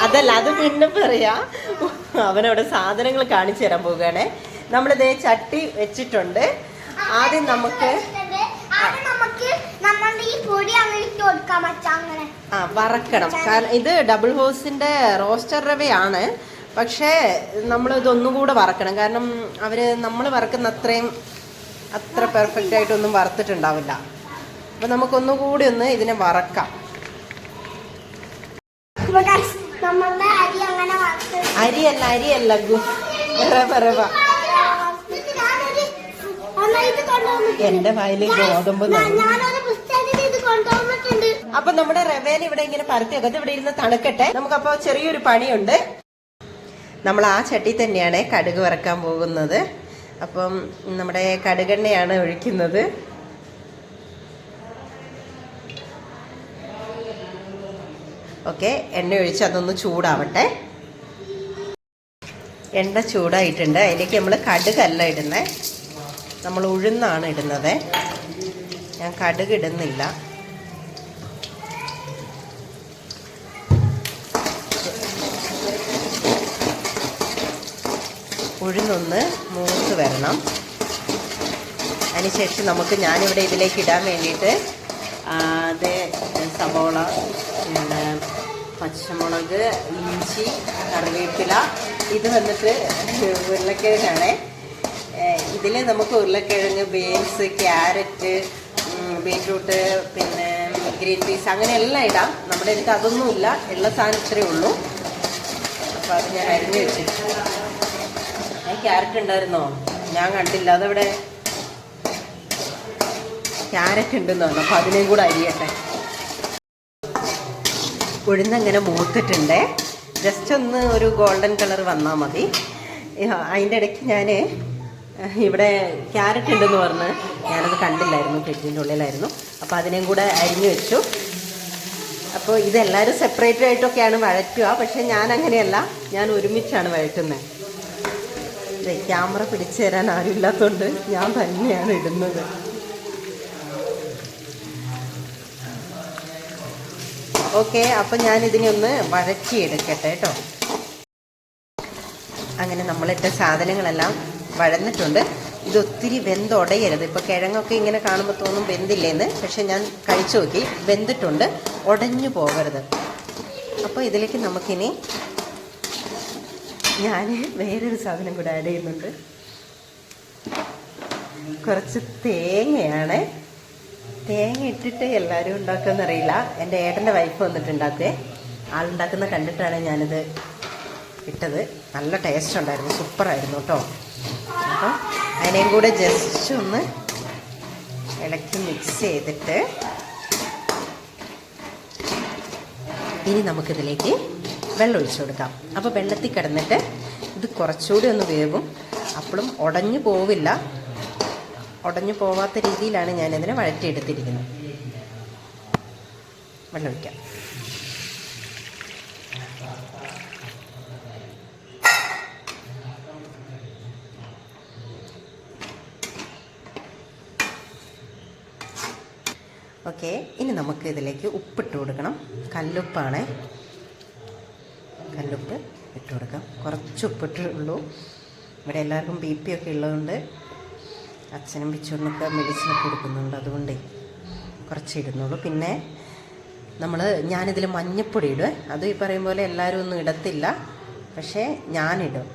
അതല്ല അത് പിന്നെ പറയാ. അവനവിടെ സാധനങ്ങൾ കാണിച്ചു തരാൻ പോവുകയാണേ. നമ്മളിതേ ചട്ടി വെച്ചിട്ടുണ്ട്. ആദ്യം നമുക്ക് ആ. വറക്കണം. കാരണം ഇത് ഡബിൾ ഹോസിന്റെ റോസ്റ്റർ റവയാണ്. പക്ഷേ നമ്മൾ ഇതൊന്നുകൂടെ വറക്കണം. കാരണം അവർ നമ്മൾ വറക്കുന്ന അത്രയും അത്ര പെർഫെക്റ്റ് ആയിട്ടൊന്നും വറുത്തിട്ടുണ്ടാവില്ല. അപ്പൊ നമുക്കൊന്നുകൂടി ഒന്ന് ഇതിനെ വറക്കാം. അരിയല്ല അരിയല്ല എന്റെ വായിൽ ഗോതമ്പ് അപ്പൊ നമ്മുടെ റവേൽ ഇവിടെ ഇങ്ങനെ പരത്തി വെക്കത്ത് ഇവിടെ ഇരുന്ന് തണുക്കട്ടെ. നമുക്കപ്പോ ചെറിയൊരു പണിയുണ്ട്. നമ്മൾ ആ ചട്ടി തന്നെയാണ് കടുക് വറക്കാൻ പോകുന്നത്. അപ്പം നമ്മുടെ കടുകെണ്ണയാണ് ഒഴിക്കുന്നത്. ഓക്കെ എണ്ണ ഒഴിച്ച് അതൊന്ന് ചൂടാവട്ടെ. എണ്ണ ചൂടായിട്ടുണ്ട്. അതിലേക്ക് നമ്മൾ കടുകല്ല ഇടുന്നത് നമ്മൾ ഉഴുന്നാണ് ഇടുന്നത്. ഞാൻ കടുക് ഇടുന്നില്ല. ഉഴുന്നൊന്ന് മൂത്ത് വരണം. അതിനുശേഷം നമുക്ക് ഞാനിവിടെ ഇതിലേക്ക് ഇടാൻ വേണ്ടിയിട്ട് അത് സവോള പച്ചമുളക് ഇഞ്ചി കറിവേപ്പില. ഇത് വന്നിട്ട് ഉരുളക്കിഴങ്ങാണ്. ഇതിൽ നമുക്ക് ഉരുളക്കിഴങ്ങ് ബീൻസ് ക്യാരറ്റ് ബീറ്റ്റൂട്ട് പിന്നെ ഗ്രീൻ പീസ് അങ്ങനെ എല്ലാം ഇടാം. നമ്മുടെ എനിക്ക് അതൊന്നുമില്ല. എല്ലാ സാധനം ഇത്രയേ ഉള്ളൂ. അപ്പോൾ അത് ഞാൻ അരിഞ്ഞു വെച്ചിട്ട് ക്യാരറ്റ് ഉണ്ടായിരുന്നോ? ഞാൻ കണ്ടില്ല. അതവിടെ ക്യാരറ്റ് ഉണ്ടെന്ന് പറഞ്ഞു അപ്പോൾ അതിനെയും കൂടെ അരിയട്ടെ. ഉഴുന്നങ്ങനെ മൂത്തിട്ടുണ്ട്. ജസ്റ്റ് ഒന്ന് ഒരു ഗോൾഡൻ കളർ വന്നാൽ മതി. അതിന്റെ ഇടയ്ക്ക് ഞാൻ ഇവിടെ ക്യാരറ്റ് ഉണ്ടെന്ന് പറഞ്ഞ് ഞാനത് കണ്ടില്ലായിരുന്നു ഫ്രിഡ്ജിന്റെ ഉള്ളിലായിരുന്നു. അപ്പോൾ അതിനെയും കൂടെ അരിഞ്ഞു വെച്ചു. അപ്പോൾ ഇതെല്ലാവരും സെപ്പറേറ്റ് ആയിട്ടൊക്കെയാണ് വഴറ്റുക. പക്ഷേ ഞാൻ അങ്ങനെയല്ല ഞാൻ ഒരുമിച്ചാണ് വഴറ്റുന്നത് ക്യാമറ പിടിച്ചു തരാൻ ആരും ഇല്ലാത്തതുകൊണ്ട് ഞാൻ തന്നെയാണ് ഇടുന്നത്. ഓക്കെ അപ്പം ഞാൻ ഇതിനെ ഒന്ന് വഴറ്റിയെടുക്കട്ടെ കേട്ടോ. അങ്ങനെ നമ്മളിട്ട സാധനങ്ങളെല്ലാം വഴന്നിട്ടുണ്ട്. ഇതൊത്തിരി വെന്തുടയരുത്. ഇപ്പോൾ കിഴങ്ങൊക്കെ ഇങ്ങനെ കാണുമ്പോൾ തോന്നും വെന്തില്ലേന്ന് പക്ഷെ ഞാൻ കഴിച്ചു നോക്കി. വെന്തിട്ടുണ്ട്. ഉടഞ്ഞു പോകരുത്. അപ്പോൾ ഇതിലേക്ക് നമുക്കിനി ഞാൻ വേറൊരു സാധനം കൂടെ ആഡ് ചെയ്യുന്നുണ്ട്. കുറച്ച് തേങ്ങയാണ്. തേങ്ങ ഇട്ടിട്ട് എല്ലാവരും ഉണ്ടാക്കുമെന്നറിയില്ല എന്റെ ഏട്ടന്റെ വൈഫ് വന്നിട്ടുണ്ടാക്കേ ആളുണ്ടാക്കുന്ന കണ്ടിട്ടാണ് ഞാനിത് ഇട്ടത്. നല്ല ടേസ്റ്റ് ഉണ്ടായിരുന്നു. സൂപ്പറായിരുന്നു കേട്ടോ. അപ്പം അതിനെയും കൂടെ ജസ്റ്റ് ഒന്ന് ഇളക്കി മിക്സ് ചെയ്തിട്ട് ഇനി നമുക്കിതിലേക്ക് വെള്ളം ഒഴിച്ചു കൊടുക്കാം. അപ്പോൾ വെള്ളത്തിൽ കിടന്നിട്ട് ഇത് കുറച്ചുകൂടി ഒന്ന് വേവും. അപ്പോഴും ഉടഞ്ഞു പോവില്ല. ഉടഞ്ഞു പോവാത്ത രീതിയിലാണ് ഞാനിതിനെ വഴറ്റിയെടുത്തിരിക്കുന്നത്. വെള്ളം ഒഴിക്കാം ഓക്കെ ഇനി നമുക്ക് ഇതിലേക്ക് ഉപ്പിട്ട് കൊടുക്കണം. കല്ലുപ്പാണ്. കല്ലുപ്പ് ഇട്ട് കൊടുക്കാം. കുറച്ച് ഉപ്പിട്ടുള്ളൂ ഇവിടെ എല്ലാവർക്കും ബി പി ഒക്കെ ഉള്ളതുകൊണ്ട് അച്ഛനും പിച്ചൂറിനൊക്കെ മെഡിസിനൊക്കെ എടുക്കുന്നുണ്ട് അതുകൊണ്ടേ കുറച്ച് ഇടുന്നുള്ളൂ. പിന്നെ നമ്മൾ ഞാനിതിൽ മഞ്ഞപ്പൊടി ഇടുവേ. അത് ഈ പറയും പോലെ എല്ലാവരും ഒന്നും ഇടത്തില്ല. പക്ഷേ ഞാനിടും.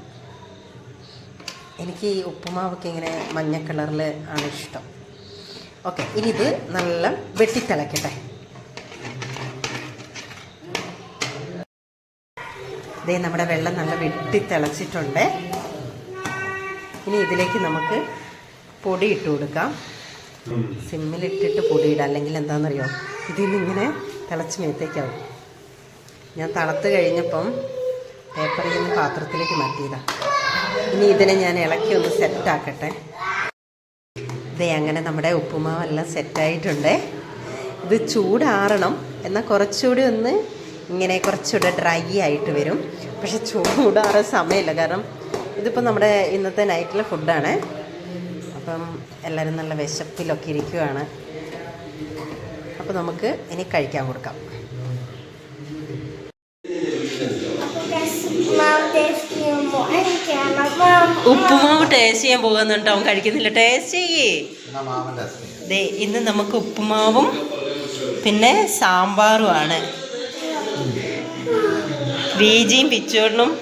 എനിക്ക് ഈ ഉപ്പുമാവൊക്കെ ഇങ്ങനെ മഞ്ഞ കളറിൽ ആണ് ഇഷ്ടം. ഓക്കെ ഇനി ഇത് നല്ല വെട്ടിത്തിളക്കട്ടെ. ഇതേ നമ്മുടെ വെള്ളം നല്ല വെട്ടിത്തിളച്ചിട്ടുണ്ട്. ഇനി ഇതിലേക്ക് നമുക്ക് പൊടി ഇട്ട് കൊടുക്കാം. സിമ്മിലിട്ടിട്ട് പൊടി ഇടാം. അല്ലെങ്കിൽ എന്താണെന്നറിയോ? ഇങ്ങനെ തിളച്ച് മേത്തേക്കാവും. ഞാൻ തണുത്ത് കഴിഞ്ഞപ്പം പേപ്പറിൽ നിന്ന് പാത്രത്തിലേക്ക് മാറ്റിയതാണ് ഇനി ഇതിനെ ഞാൻ ഇളക്കി ഒന്ന് സെറ്റാക്കട്ടെ ഇതേ അങ്ങനെ നമ്മുടെ ഉപ്പുമാവെല്ലാം സെറ്റായിട്ടുണ്ട് ഇത് ചൂടാറണം. എന്നാൽ കുറച്ചുകൂടി ഒന്ന് ഇങ്ങനെ കുറച്ചുകൂടെ ഡ്രൈ ആയിട്ട് വരും. പക്ഷെ ചൂടാറാൻ സമയമില്ല. കാരണം ഇതിപ്പോൾ നമ്മുടെ ഇന്നത്തെ നൈറ്റിലെ ഫുഡാണ് അപ്പം എല്ലാവരും നല്ല വിശപ്പിലൊക്കെ ഇരിക്കുകയാണ് അപ്പോൾ നമുക്ക് ഇനി കഴിക്കാൻ കൊടുക്കാം. ഉപ്പുമാവ് ടേസ്റ്റ് ചെയ്യാൻ പോകുന്നുണ്ട്. അവൻ കഴിക്കുന്നില്ല. ടേസ്റ്റ് ചെയ്യേ. ഇന്ന് നമുക്ക് ഉപ്പുമാവും പിന്നെ സാമ്പാറുമാണ്. ബീജിയും പിച്ചോടിനും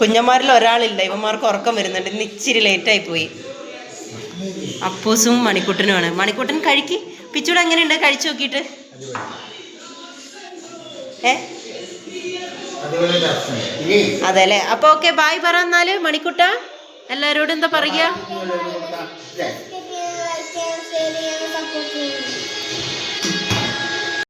കുഞ്ഞന്മാരിൽ ഒരാളില്ല. ഇവന്മാർക്ക് ഉറക്കം വരുന്നുണ്ട്. ഇന്ന് ഇച്ചിരി ലേറ്റായി പോയി. അപ്പൂസും മണിക്കുട്ടനുമാണ്. മണിക്കുട്ടൻ കഴിക്ക്. പിച്ചൂട് എങ്ങനെയുണ്ട്? കഴിച്ചു നോക്കിയിട്ട്. ഏ? അതെ അപ്പൊ ഓക്കെ ബായ് പറ എന്നാൽ മണിക്കുട്ട എല്ലാരോടും എന്താ പറയുക?